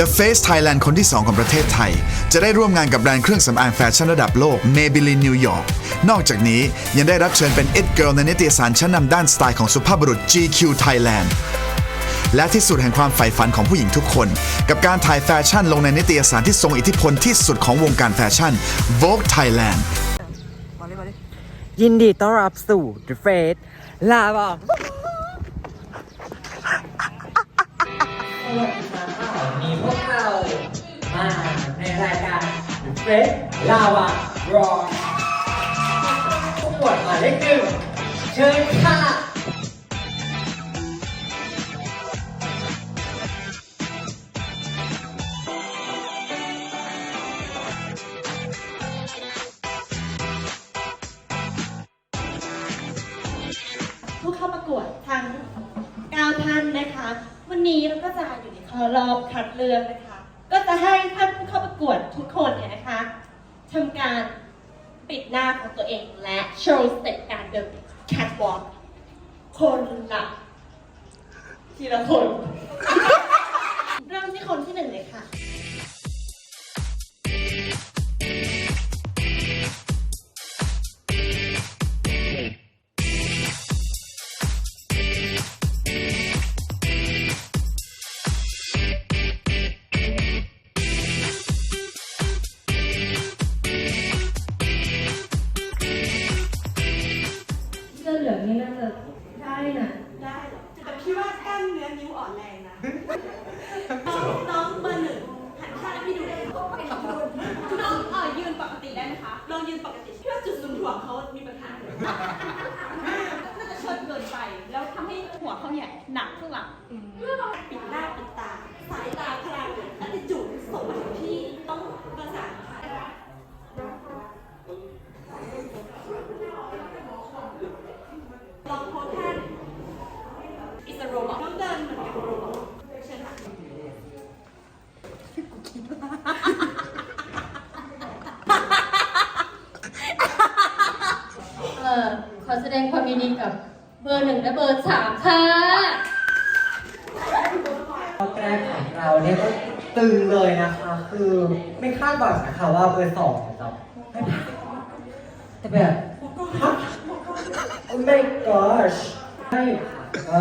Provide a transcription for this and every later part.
The Face Thailand คนที่ 2 ของประเทศไทย จะได้ร่วมงานกับแบรนด์เครื่องสำอางแฟชั่นระดับโลก Maybelline New York นอกจากนี้ยังได้รับเชิญเป็น It Girl ในนิตยสารชั้นนำด้านสไตล์ของสุภาพบุรุษ GQ Thailand และที่สุดแห่งความใฝ่ฝันของผู้หญิงทุกคน กับการถ่ายแฟชั่นลงในนิตยสารที่ทรงอิทธิพลที่สุดของวงการแฟชั่น Vogue Thailand ยินดีต้อนรับสู่ The Face ลาบอก รายการ The Face ลาวะรอผู้ปวดหมายเลขหนึ่งเชิญค่ะผู้เข้าประกวดทั้ง9ท่านนะคะ วันนี้เราก็จะอยู่ในข้อรอบคัดเลือกนะคะ ก็จะให้ท่านผู้เข้าประกวดทุกคนเนี่ยนะคะทำการปิดหน้าของตัวเองและโชว์สเต็ปการเดินแคทวอล์กคนละทีละคน เริ่มที่คนที่หนึ่งเลยค่ะ งนะ น้องน้องเบอร์หนึ่งหันข้างให้พี่ดูเลยค่ะน้องเออยืนปกติได้ไหมคะลองยืนปกติพี่ว่าจุดศูนย์ถ่วงเขามีปัญหาน่าจะเชิดเกินไป แล้วทำให้หัวเขาใหญ่หนักข้างหลังปิดหน้าปิดตา สายตาพลังและติจูดส่งมาถึงพี่ต้องประสานค่ะลองโพสท่าน is a robot ต้องเดินเหมือนกับโรบอทเชิญค่ะ เออขอแสด งความยินดีกับเบอร์หนึ่งและเบอร์สามค่ะรอบแรกของเราเนี่ยก็ตึงเลยนะคะ คือไม่คาดหวังนะคะว่าเบอร์สองจะไม่ผ่านแต่แบบฮะ Oh my gosh ใช่ค่ะก็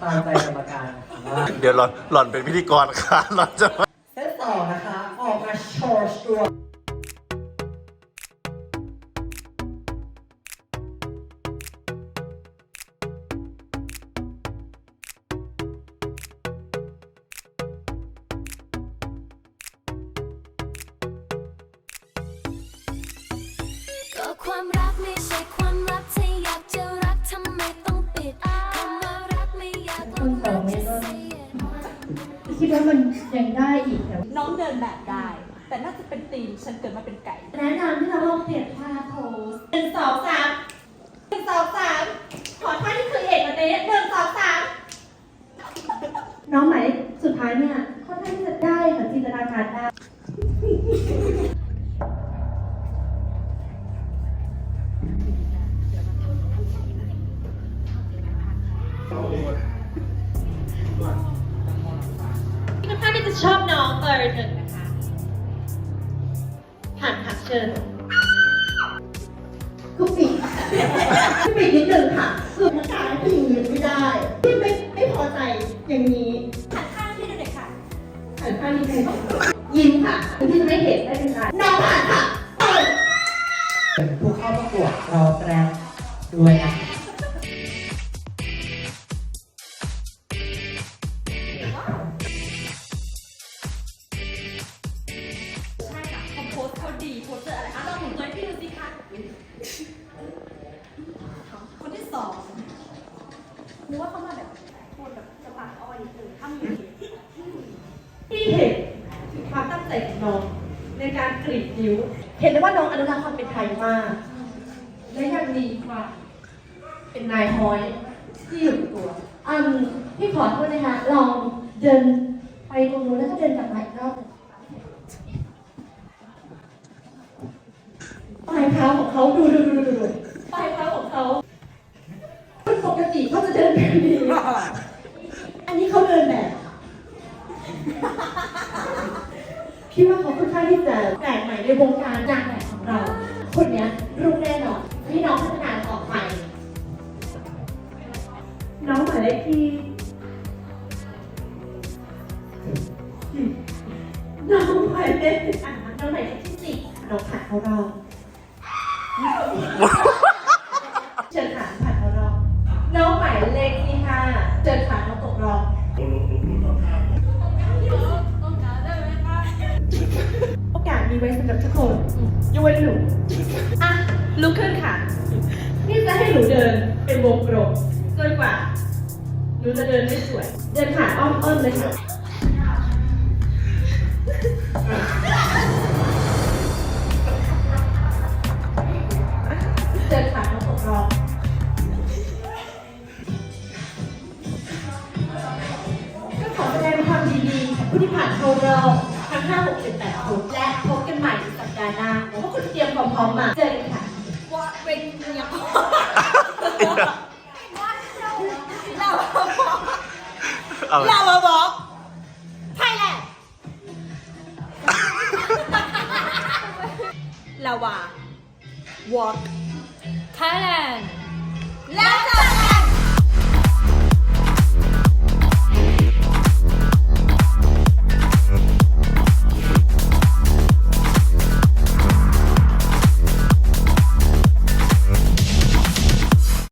ตามใจกรรมการค่ะว่า เดี๋ยวหล่อนหล่อนเป็นพิธีกรค่ะหล่อนจะมา ก็ความรักไม่ใช่ความลับที่อยากจะรักทำไมต้องปิดคำว่ารักไม่อยากคนสองนี่ก็คิดว่ามันยังได้อีกแต่น้องเดินแบบได้ แต่น่าจะเป็นตีมฉันเกิดมาเป็นไก่ แนะนำที่เราลองเปลี่ยนท่าโพสหนึ่งสองสามหนึ่งสองสามขอท่าที่คือเอกวันนี้หนึ่งสองสามน้องหมายเลขสุดท้ายเนี่ยค่อนข้างที่จะได้ค่ะจินตนาการได้ ชอบน้องเบอร์หนึ่งนะคะผ่านค่ะเชิญคือปิดคือปิดนิดนึงค่ะ คือมันการให้ผู้หญิงยืนไม่ได้ที่ไม่ไม่พอใจอย่างนี้หันข้างพี่ดูหน่อยค่ะหันข้างนี้เลยยิ้มค่ะที่จะไม่เห็นไม่เป็นไรน้องผ่านค่ะเปิดผู้เข้าประกวดรอบแรกด้วยนะคะ นึกว่าเขามาแบบคนแบบจะปากอ้อยนิดนึงถ้ามีที่เห็นส่ของน้องในการกรีดนิ้ว เห็นได้ว่าน้องอนุรักษ์ความเป็นไทยมาก และยังมีความเป็นนายฮอยที่อยู่กับตัวอืมพี่ขอโทษนะคะลองเดินไปตรงนู้นแล้วก็เดินกลับมาอีกรอบหนึ่งปลายเท้าของเขาดูดูดูดูดูปลายเท้าของเขาปกติเขาจะเดินแบบนี้ อันนี้เขาเดินแบบค่ะพี่ว่าเขาค่อนข้างที่จะ แปลกใหม่ในวงการนางแบบของเรา คนเนี้ยรุ่งแน่นอนพี่น้องพัฒนาต่อไป น้องหมายเลขที่น้องหมายเลขอะน้องหมายเลขที่สี่น้องผ่านเขารอบเชิญค่ะผ่านเขารอบน้องหมายเลขที่ห้าเชิญค่ะน้องตกรอบ มีไว้สำหรับทุกคนยกเว้นหนูอะลุกขึ้นค่ะ นี่จะให้หนูเดินเป็นวงกลมจนกว่าหนูจะเดินไม่สวย เดินผ่านอ้อมอ้อมเลยค่ะเดินผ่านน้องตกรอบก็ขอแสดงความยินดีกับผู้ที่ผ่านเข้ารอบทั้ง 5 6 7 8คนและพบกันใหม่ในสัปดาห์หน้าเพราะว่าคุณเตรียมความพร้อมมา เจอกันค่ะ ว่าเป็นอย่างเอาเรามาบอกไทยแลนด์ลาวา walk Thailand แล้วเจอกัน